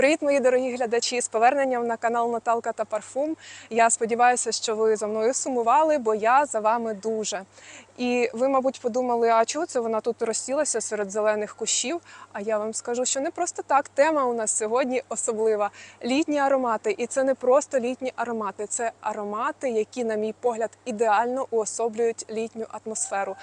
Привіт, мої дорогі глядачі! З поверненням на канал Наталка та Парфум. Я сподіваюся, що ви за мною сумували, бо я за вами дуже. І ви, мабуть, подумали, а чого це вона тут розсілася серед зелених кущів? А я вам скажу, що не просто так. Тема у нас сьогодні особлива: літні аромати. І це не просто літні аромати, це аромати, які, на мій погляд, ідеально уособлюють літню атмосферу.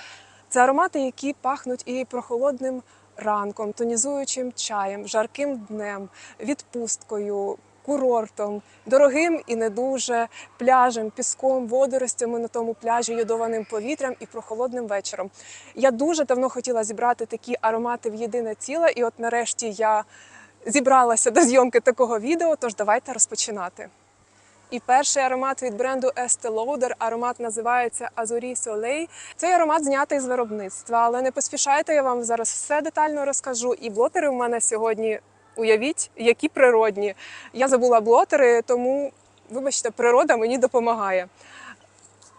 Це аромати, які пахнуть і прохолодним ранком, тонізуючим чаєм, жарким днем, відпусткою, курортом, дорогим і не дуже пляжем, піском, водоростями на тому пляжі, йодованим повітрям і прохолодним вечором. Я дуже давно хотіла зібрати такі аромати в єдине ціле, і от нарешті я зібралася до зйомки такого відео. Тож давайте розпочинати. І перший аромат від бренду Estee Lauder, аромат називається Azuri Soleil. Цей аромат знятий з виробництва, але не поспішайте, я вам зараз все детально розкажу. І блотери в мене сьогодні, уявіть, які природні. Я забула блотери, тому, вибачте, природа мені допомагає.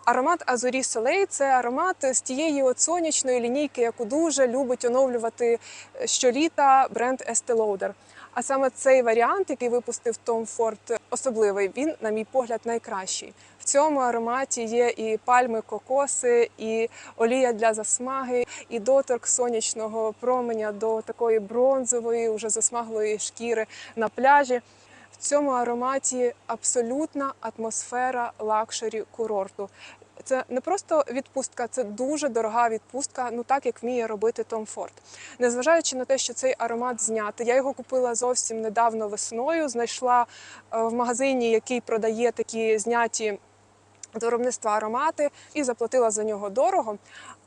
Аромат Азурі Soleil – це аромат з тієї от сонячної лінійки, яку дуже любить оновлювати щоліта бренд Estee Lauder. А саме цей варіант, який випустив Том Форд, особливий, він, на мій погляд, найкращий. В цьому ароматі є і пальми, кокоси, і олія для засмаги, і доторк сонячного променя до такої бронзової, уже засмаглої шкіри на пляжі. В цьому ароматі абсолютна атмосфера лакшері курорту. Це не просто відпустка, це дуже дорога відпустка, ну так як вміє робити Том Форд. Незважаючи на те, що цей аромат знятий, я його купила зовсім недавно весною. Знайшла е, в магазині, який продає такі зняті виробництва аромати, і заплатила за нього дорого.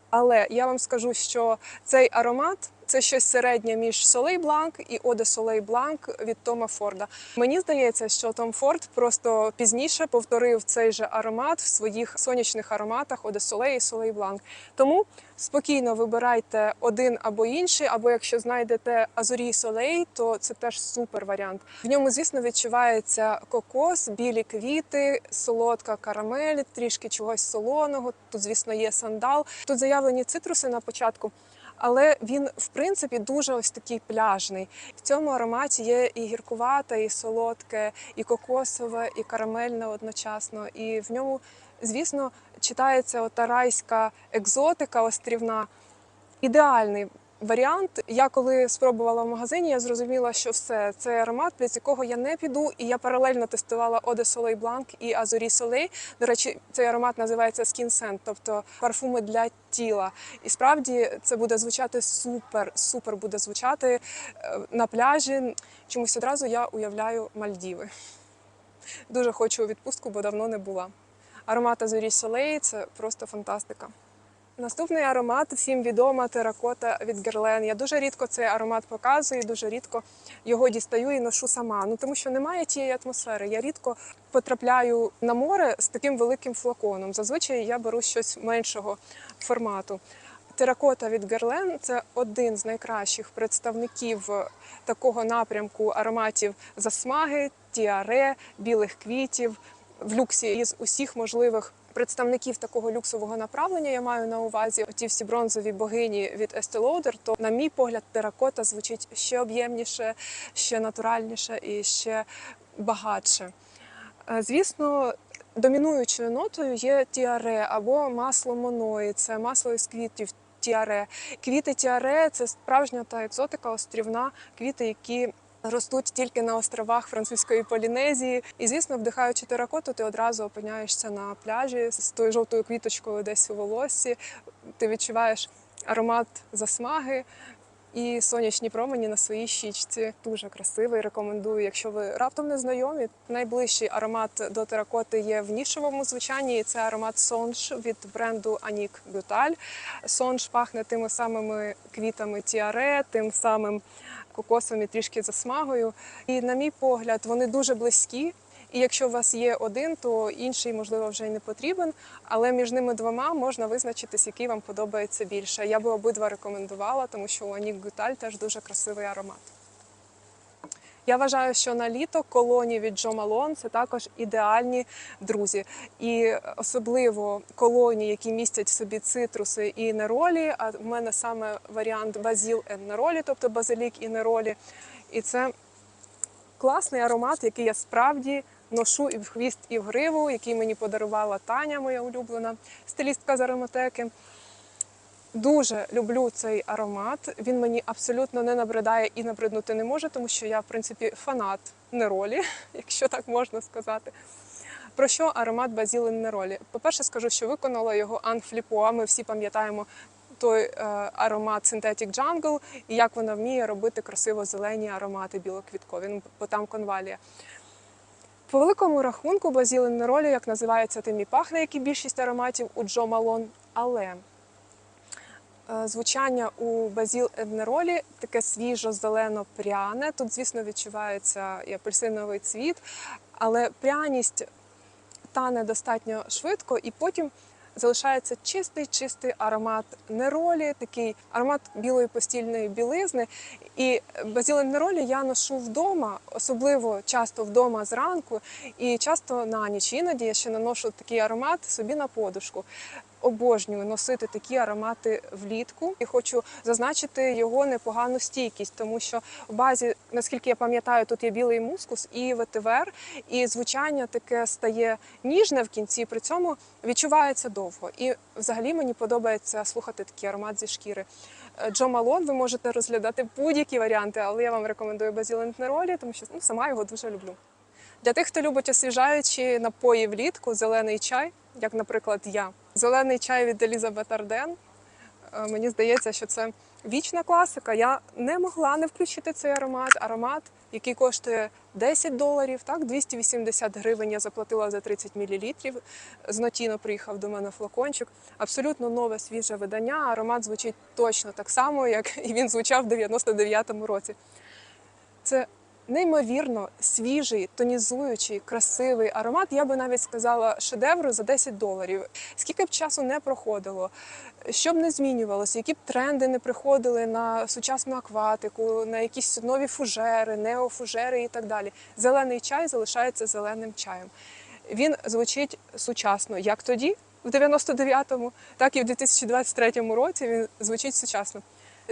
Але я вам скажу, що цей аромат це щось середнє між Soleil Blanc і de Soleil Blanc від Тома Форда. Мені здається, що Том Форд просто пізніше повторив цей же аромат в своїх сонячних ароматах de Soleil і Soleil Blanc. Тому спокійно вибирайте один або інший, або якщо знайдете Азурі Soleil, то це теж супер варіант. В ньому, звісно, відчувається кокос, білі квіти, солодка карамель, трішки чогось солоного. Тут, звісно, є сандал. Тут заявлені цитруси на початку. Але він, в принципі, дуже ось такий пляжний. В цьому ароматі є і гіркувате, і солодке, і кокосове, і карамельне одночасно. І в ньому, звісно, читається ота райська екзотика острівна. Ідеальний варіант. Я коли спробувала в магазині, я зрозуміла, що все це аромат, без якого я не піду. І я паралельно тестувала de Soleil Blanc і Soleil. До речі, цей аромат називається Skin Scent, тобто парфуми для тіла. І справді це буде звучати супер, супер буде звучати е, на пляжі. Чомусь одразу я уявляю Мальдіви. Дуже хочу у відпустку, бо давно не була. Аромат Azuri Soleil – це просто фантастика. Наступний аромат всім відома теракота від Герлен. Я дуже рідко цей аромат показую, дуже рідко його дістаю і ношу сама. Ну тому що немає тієї атмосфери. Я рідко потрапляю на море з таким великим флаконом. Зазвичай я беру щось меншого формату. Теракота від Герлен це один з найкращих представників такого напрямку ароматів засмаги, тіаре, білих квітів в люксі із усіх можливих представників такого люксового направлення. Я маю на увазі ті всі бронзові богині від Estee то, на мій погляд, теракота звучить ще об'ємніше, ще натуральніше і ще багатше. Е, Звісно, домінуючою нотою є тіаре або масло моної, це масло із квітів. Тіаре. Квіти тіаре це справжня та екзотика, острівна квіти, які ростуть тільки на островах французької Полінезії. І, звісно, вдихаючи теракоту, ти одразу опиняєшся на пляжі з тою жовтою квіточкою десь у волоссі. Ти відчуваєш аромат засмаги. І сонячні промені на своїй щічці дуже красивий. Рекомендую, якщо ви раптом не знайомі. Найближчий аромат до теракоти є в нішевому звучанні. і Це аромат Сонж від бренду Анік Бюталь. Сонж пахне тими самими квітами тіаре, тим самим кокосом і трішки засмагою. І, на мій погляд, вони дуже близькі. І якщо у вас є один, то інший, можливо, вже й не потрібен. Але між ними двома можна визначитись, який вам подобається більше. Я би обидва рекомендувала, тому що у Анік Гуталь теж дуже красивий аромат. Я вважаю, що на літо колоні від Джо Малон це також ідеальні друзі, і особливо колоні, які містять в собі цитруси і неролі. А в мене саме варіант базіл і неролі, тобто базилік і неролі. І це класний аромат, який я справді ношу і в хвіст, і в гриву, який мені подарувала Таня, моя улюблена стилістка з ароматеки. Дуже люблю цей аромат. Він мені абсолютно не набридає і набриднути не може, тому що я, в принципі, фанат неролі, якщо так можна сказати. Про що аромат базілин неролі? По-перше, скажу, що виконала його Ан Фліпуа. Ми всі пам'ятаємо той е, аромат Synthetic Jungle і як вона вміє робити красиво зелені аромати білоквіткові, ну, бо там конвалія. По великому рахунку базілин неролі, як називається, тим і пахне, як і більшість ароматів у Джо Малон. Але звучання у базіл Еднеролі таке свіжо-зелено-пряне. Тут, звісно, відчувається і апельсиновий цвіт, але пряність тане достатньо швидко, і потім залишається чистий, чистий аромат неролі, такий аромат білої постільної білизни. І базілин неролі я ношу вдома, особливо часто вдома зранку, і часто на ніч. Іноді я ще наношу такий аромат собі на подушку. Обожнюю носити такі аромати влітку і хочу зазначити його непогану стійкість, тому що в базі, наскільки я пам'ятаю, тут є білий мускус і ветивер, і звучання таке стає ніжне в кінці, при цьому відчувається довго. І взагалі мені подобається слухати такий аромат зі шкіри. Е, Джо Малон ви можете розглядати будь-які варіанти, але я вам рекомендую базілент неролі, тому що ну, сама його дуже люблю. Для тих, хто любить освіжаючі напої влітку, зелений чай, як, наприклад, я. Зелений чай від Елізабет Арден. Е, Мені здається, що це вічна класика. Я не могла не включити цей аромат. Аромат, який коштує 10 доларів, так, 280 гривень я заплатила за 30 мл. З Нотіно приїхав до мене флакончик. Абсолютно нове свіже видання. Аромат звучить точно так само, як і він звучав в 99-му році. Це неймовірно свіжий, тонізуючий, красивий аромат. Я би навіть сказала шедевру за 10 доларів. Скільки б часу не проходило, що б не змінювалося, які б тренди не приходили на сучасну акватику, на якісь нові фужери, неофужери і так далі. Зелений чай залишається зеленим чаєм. Він звучить сучасно, як тоді, в 99-му, так і в 2023 році він звучить сучасно.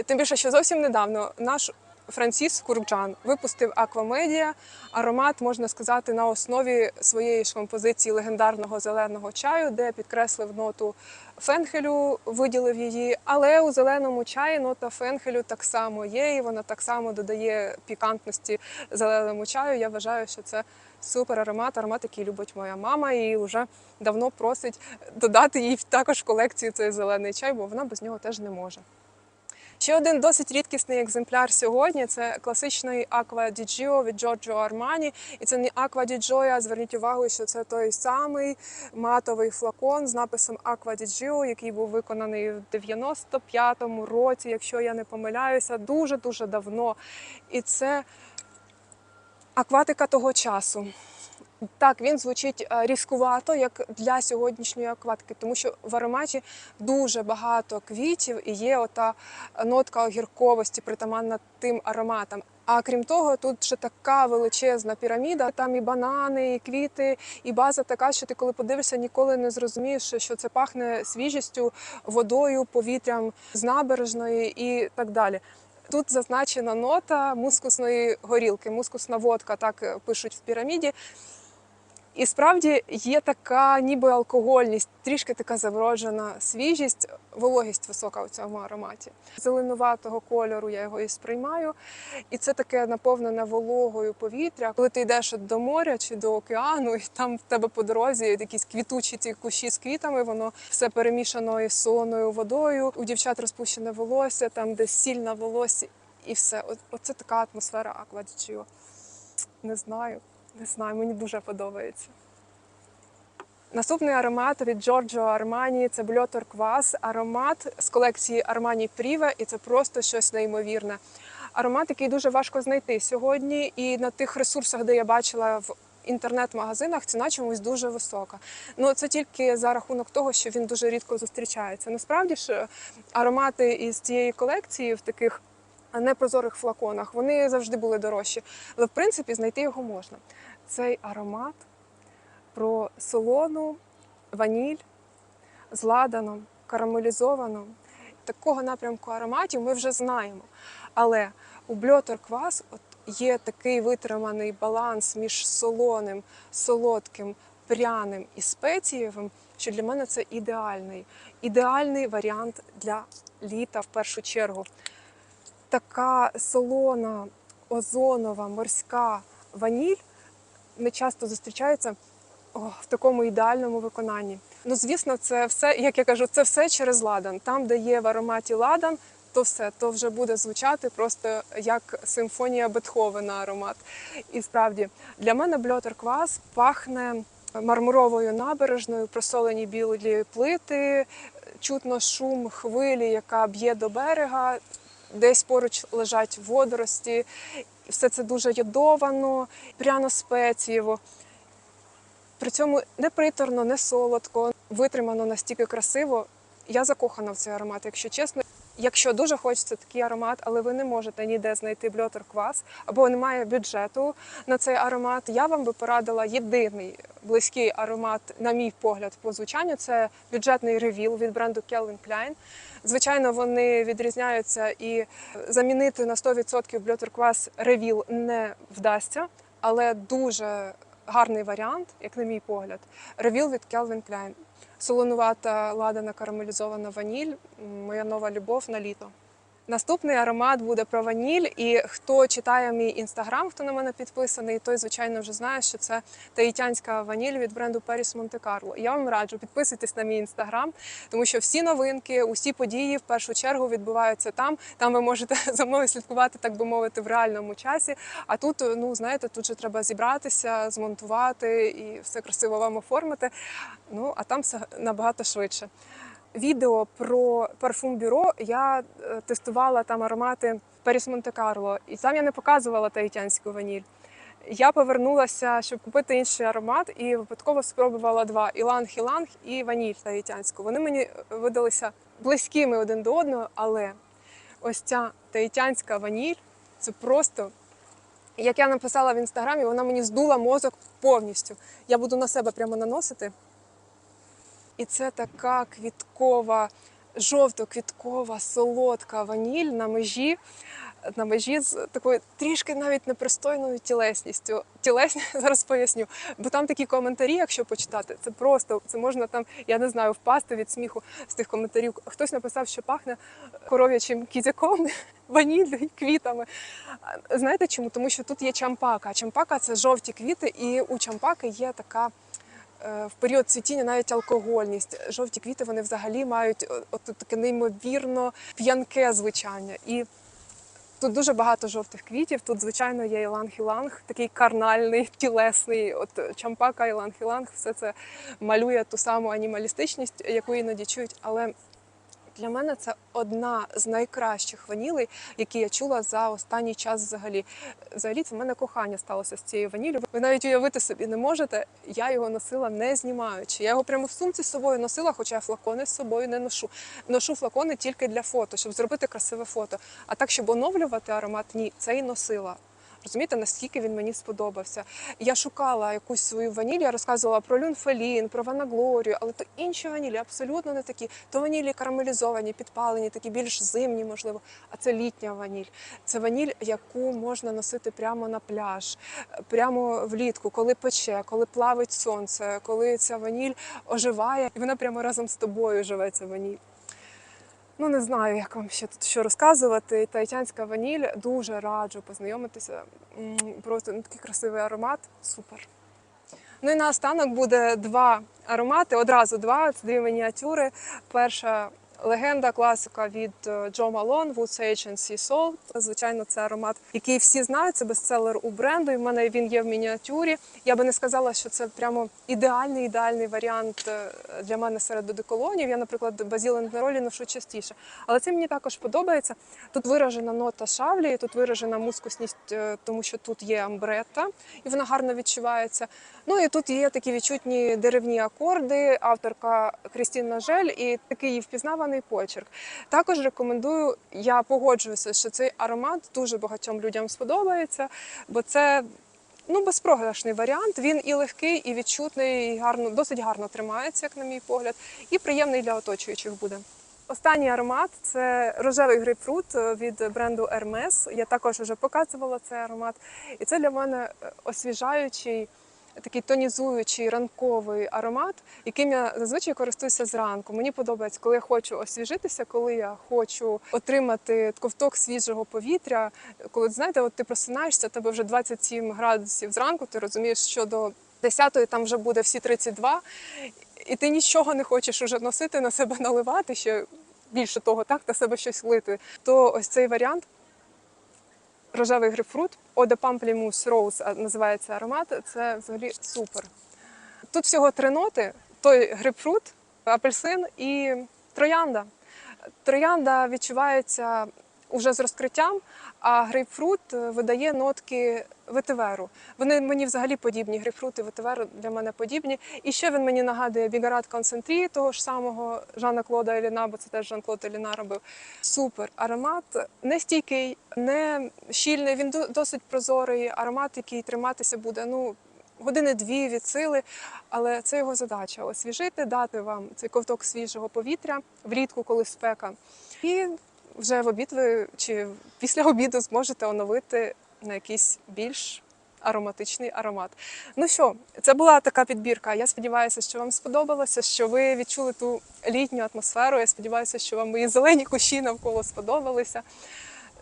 Тим більше, що зовсім недавно наш Франсіс Курбджан випустив Аквамедія. Аромат, можна сказати, на основі своєї ж композиції легендарного зеленого чаю, де підкреслив ноту фенхелю, виділив її. Але у зеленому чаї нота фенхелю так само є, і вона так само додає пікантності зеленому чаю. Я вважаю, що це супер аромат, аромат, який любить моя мама, і вже давно просить додати їй також в колекцію цей зелений чай, бо вона без нього теж не може. Ще один досить рідкісний екземпляр сьогодні це класичний Aqua di від Giorgio Armani. І це не Aqua di Зверніть увагу, що це той самий матовий флакон з написом Aqua di який був виконаний в 95-му році, якщо я не помиляюся, дуже дуже давно. І це акватика того часу. Так, він звучить е, різкувато, як для сьогоднішньої акватики, тому що в ароматі дуже багато квітів і є ота нотка огірковості, притаманна тим ароматам. А крім того, тут ще така величезна піраміда. Там і банани, і квіти, і база така, що ти, коли подивишся, ніколи не зрозумієш, що це пахне свіжістю, водою, повітрям з набережної і так далі. Тут зазначена нота мускусної горілки, мускусна водка, так е, пишуть в піраміді. І справді є така ніби алкогольність, трішки така завроджена свіжість, вологість висока у цьому ароматі. Зеленуватого кольору я його і сприймаю. І це таке наповнене вологою повітря. Коли ти йдеш до моря чи до океану, і там в тебе по дорозі якісь квітучі ці кущі з квітами, воно все перемішано із солоною водою. У дівчат розпущене волосся, там де сіль на волосі, і все. Оце така атмосфера аквадічіо. Не знаю. Не знаю, мені дуже подобається. Наступний аромат від Giorgio Armani – це Bleu Turquoise. Аромат з колекції Armani Prive, і це просто щось неймовірне. Аромат, який дуже важко знайти сьогодні, і на тих ресурсах, де я бачила в інтернет-магазинах, ціна чомусь дуже висока. Ну це тільки за рахунок того, що він дуже рідко зустрічається. Насправді ж аромати із цієї колекції в таких непрозорих флаконах. Вони завжди були дорожчі. Але в принципі знайти його можна. Цей аромат про солону, ваніль з ладаном. Такого напрямку ароматів ми вже знаємо. Але у бльотер квас, от є такий витриманий баланс між солоним, солодким, пряним і спецієвим, що для мене це ідеальний, ідеальний варіант для літа в першу чергу. Така солона, озонова, морська ваніль не часто зустрічається о, в такому ідеальному виконанні. Ну, звісно, це все, як я кажу, це все через ладан. Там, де є в ароматі ладан, то все, то вже буде звучати просто як симфонія Бетховена аромат. І справді для мене бльотер квас пахне мармуровою набережною, просолені білі плити, чутно шум хвилі, яка б'є до берега. Десь поруч лежать водорості, все це дуже ядовано, пряно спецієво. При цьому не приторно, не солодко, витримано настільки красиво. Я закохана в цей аромат, якщо чесно. Якщо дуже хочеться такий аромат, але ви не можете ніде знайти бльотер квас або немає бюджету на цей аромат, я вам би порадила єдиний близький аромат, на мій погляд, по звучанню. Це бюджетний ревіл від бренду Calvin Klein. Звичайно, вони відрізняються і замінити на 100% бльотер квас ревіл не вдасться, але дуже гарний варіант, як на мій погляд. Ревіл від Calvin Klein. Солонувата ладана карамелізована ваніль. Моя нова любов на літо. Наступний аромат буде про ваніль. І хто читає мій інстаграм, хто на мене підписаний, той, звичайно, вже знає, що це таїтянська ваніль від бренду Періс Монте Карло. Я вам раджу підписуйтесь на мій інстаграм, тому що всі новинки, усі події в першу чергу відбуваються там. Там ви можете за мною слідкувати, так би мовити, в реальному часі. А тут, ну знаєте, тут же треба зібратися, змонтувати і все красиво вам оформити. Ну а там все набагато швидше. Відео про парфум бюро я е, тестувала там аромати Періс Монте Карло, і там я не показувала таїтянську ваніль. Я повернулася, щоб купити інший аромат, і випадково спробувала два: іланг-іланг і ваніль таїтянську. Вони мені видалися близькими один до одного, але ось ця таїтянська ваніль це просто. Як я написала в інстаграмі, вона мені здула мозок повністю. Я буду на себе прямо наносити. І це така квіткова, жовто-квіткова, солодка ваніль на межі, на межі з такою трішки навіть непристойною тілесністю. Тілесні зараз поясню. Бо там такі коментарі, якщо почитати, це просто це можна там, я не знаю, впасти від сміху з тих коментарів. Хтось написав, що пахне коров'ячим кізяком, ваніллю квітами. Знаєте чому? Тому що тут є чампака. Чампака це жовті квіти, і у чампаки є така в період цвітіння навіть алкогольність. Жовті квіти вони взагалі мають от таке неймовірно п'янке звучання. І тут дуже багато жовтих квітів. Тут, звичайно, є іланг-іланг, такий карнальний, тілесний. От чампака, іланг-іланг, все це малює ту саму анімалістичність, яку іноді чують. Але для мене це одна з найкращих ванілей, які я чула за останній час взагалі. Взагалі, це в мене кохання сталося з цією ваніллю. Ви навіть уявити собі не можете. Я його носила не знімаючи. Я його прямо в сумці з собою носила, хоча я флакони з собою не ношу. Ношу флакони тільки для фото, щоб зробити красиве фото. А так, щоб оновлювати аромат, ні, це і носила. Розумієте, наскільки він мені сподобався. Я шукала якусь свою ваніль, я розказувала про люнфелін, про ванаглорію, але то інші ванілі абсолютно не такі. То ванілі карамелізовані, підпалені, такі більш зимні, можливо. А це літня ваніль. Це ваніль, яку можна носити прямо на пляж, прямо влітку, коли пече, коли плавить сонце, коли ця ваніль оживає, і вона прямо разом з тобою живе ця ваніль. Ну, не знаю, як вам ще тут що розказувати. Таїтянська ваніль дуже раджу познайомитися. Просто ну, такий красивий аромат. Супер. Ну і наостанок буде два аромати. Одразу два. Це дві мініатюри. Перша легенда, класика від е, Джо Малон, Wood Sage and Sea Salt. Звичайно, це аромат, який всі знають. Це бестселер у бренду. І в мене він є в мініатюрі. Я би не сказала, що це прямо ідеальний ідеальний варіант е, для мене серед одеколонів. Я, наприклад, базіл неролі ношу частіше. Але це мені також подобається. Тут виражена нота шавлі, тут виражена мускусність, е, тому що тут є амбретта, і вона гарно відчувається. Ну і тут є такі відчутні деревні акорди, авторка Крістіна Жель і такий її впізнаваний почерк. Також рекомендую, я погоджуюся, що цей аромат дуже багатьом людям сподобається, бо це. Ну, безпрограшний варіант. Він і легкий, і відчутний, і гарно, досить гарно тримається, як на мій погляд, і приємний для оточуючих буде. Останній аромат це рожевий грейпфрут е, від бренду Hermes. Я також вже показувала цей аромат. І це для мене е, освіжаючий, такий тонізуючий ранковий аромат, яким я зазвичай користуюся зранку. Мені подобається, коли я хочу освіжитися, коли я хочу отримати ковток свіжого повітря. Коли знаєте, от ти просинаєшся, тебе вже 27 градусів зранку, ти розумієш, що до 10-ї там вже буде всі 32, і ти нічого не хочеш уже носити на себе наливати ще більше того, так на себе щось лити. То ось цей варіант рожевий грейпфрут, Одепамплімус роуз називається аромат. Це взагалі супер. Тут всього три ноти: той грейпфрут, апельсин і троянда. Троянда відчувається уже з розкриттям, а грейпфрут е, видає нотки ветиверу. Вони мені взагалі подібні. Грейпфрут і для мене подібні. І ще він мені нагадує Бігарат Концентрі, того ж самого Жана Клода Еліна, бо це теж Жан Клод Еліна робив. Супер аромат, не стійкий, не щільний. Він досить прозорий. Аромат, який триматися буде. Ну години дві від сили, але це його задача освіжити, дати вам цей ковток свіжого повітря влітку, коли спека. І вже в обід ви чи після обіду зможете оновити на якийсь більш ароматичний аромат. Ну що, це була така підбірка. Я сподіваюся, що вам сподобалося, що ви відчули ту літню атмосферу. Я сподіваюся, що вам мої зелені кущі навколо сподобалися.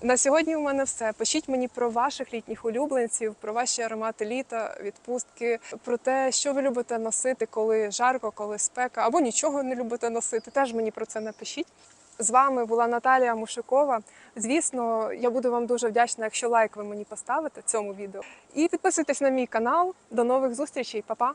На сьогодні у мене все. Пишіть мені про ваших літніх улюбленців, про ваші аромати літа, відпустки, про те, що ви любите носити, коли жарко, коли спека, або нічого не любите носити. Теж мені про це напишіть. З вами була Наталія Мушикова. Звісно, я буду вам дуже вдячна, якщо лайк ви мені поставите цьому відео. І підписуйтесь на мій канал. До нових зустрічей, Па-па!